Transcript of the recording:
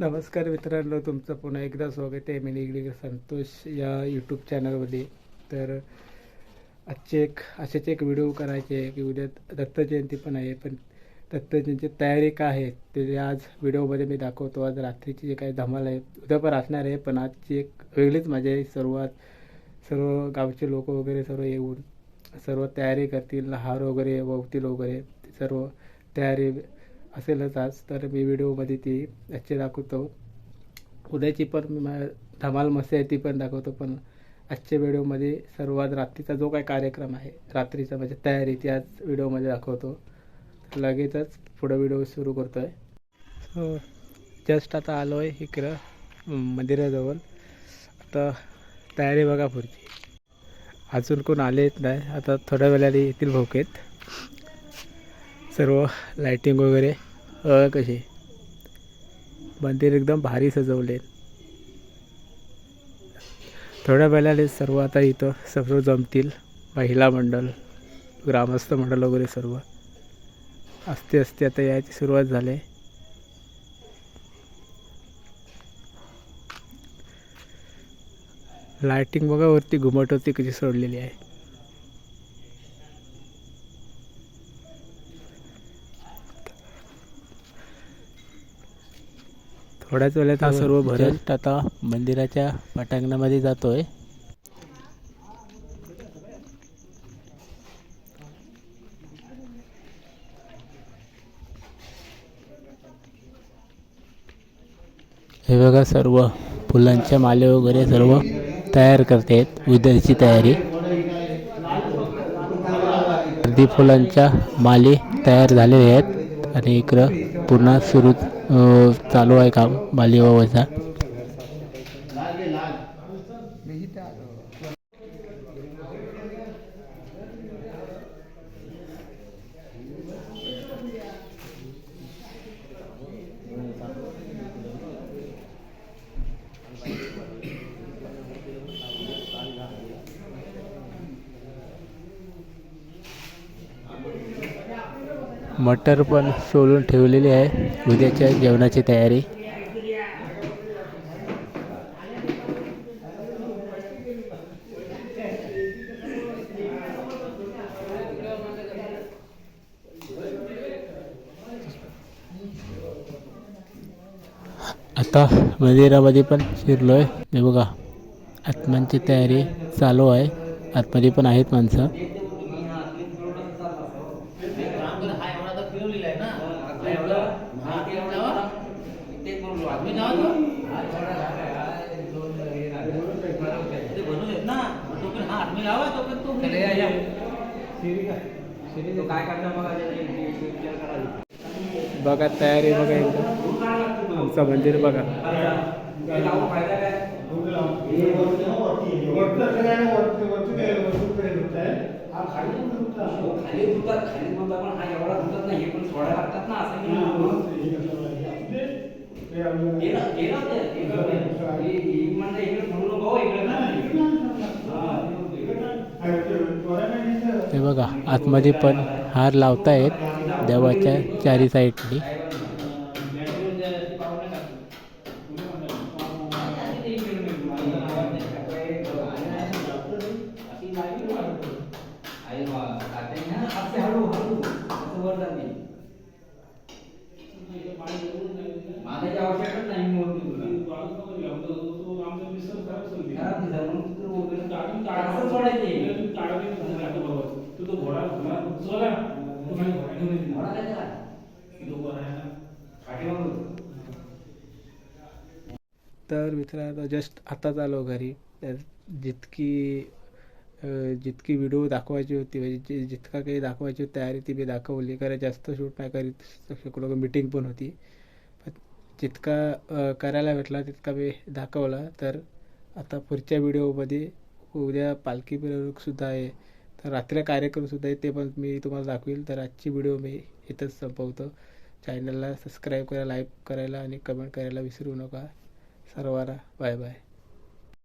नमस्कार मित्रांनो तुमचं पुन्हा एकदा स्वागत आहे. मी निगडी संतोष या यूट्यूब चॅनलमध्ये तर आजचे एक असेच एक व्हिडिओ करायचे आहे की उद्या दत्तजयंती पण आहे पण दत्तजयंतीची तयारी काय आहे ते आज व्हिडिओमध्ये मी दाखवतो. आज रात्रीची जे काही धमाल आहे उद्या पण असणार आहे पण आजची एक वेगळीच मजा आहे. सर्वात सर्व गावचे लोक वगैरे सर्व येऊन सर्व तयारी करतील हार वगैरे ववतील वगैरे सर्व तयारी असेलच आज तर मी व्हिडिओमध्ये ती याची दाखवतो. उद्याची पण मी मा- धमाल मस्ती आहे ती पण दाखवतो पण आजच्या व्हिडिओमध्ये सर्वात रात्रीचा जो काही कार्यक्रम आहे रात्रीचा म्हणजे तयारी ती आज व्हिडिओमध्ये दाखवतो. लगेचच पुढं व्हिडिओ सुरू करतो आहे सो जस्ट आता आलो आहे इकडं मंदिराजवळ. आता तयारी बघा पुढची. अजून कोण आलेत नाही आता थोड्या वेळाने येतील भोकेत सर्व लायटिंग वगैरे. अ कशी? मंदिर एकदम भारी सजवले. थोड्या वेळाने सर्व आता इथं सर्व जमतील. महिला मंडळ ग्रामस्थ मंडळ वगैरे सर्व. असते असते आता यायची सुरुवात झाली. लायटिंग बघा वरती घुमट होती कशी सोडलेली आहे. थोड्याच वेळात हा सर्व भरेल. आता मंदिराच्या पटांगणामध्ये जातोय. हे बघा सर्व फुलांच्या माले वगैरे सर्व तयार करतायत उद्याची तयारी. अर्धी फुलांच्या माले तयार झालेले आहेत. आणि इकडं पुन्हा सुरू चालू आहे काम माली मटर पण सोलून ठेवलेली आहे. उद्याच्या जेवणाची तयारी. आता मंदिरामध्ये पण शिरलो आहे हे बघा आत्मांची तयारी चालू आहे. आतमध्ये पण आहेत माणसं. बघा तयारी बघा एकदम आमचं मंदिर बघा. खाली दुखतात खाली पण हा एवढा दुखत नाही हे पण सोडायला लागतात ना असं नाही ये ना ये ना ते इकडे ये ये म्हणजे इकडे म्हणू नको इकडे ना हा हे बघा आतमध्ये पण हार लावतायत देवाच्या चारी साईडनी. माझ्याची नाही म्हणून. तर मित्रांनो जस्ट आताच आलो घरी. तर जितकी जितकी व्हिडिओ दाखवायची होती म्हणजे जितका काही दाखवायची होती तयारी ती मी दाखवली. कारण जास्त शूट नाही करीत शकलो मीटिंग पण होती. पण जितका करायला भेटला तितका मी दाखवला. तर आता पुढच्या व्हिडिओमध्ये उद्या पालखी मिरवणूकसुद्धा आहे. तर रात्री कार्यक्रमसुद्धा आहे ते पण मी तुम्हाला दाखवेल तर आजची व्हिडिओ मी इथंच संपवतो. चॅनलला सबस्क्राईब करायला लाईक करायला आणि कमेंट करायला विसरू नका. सर्वांना बाय बाय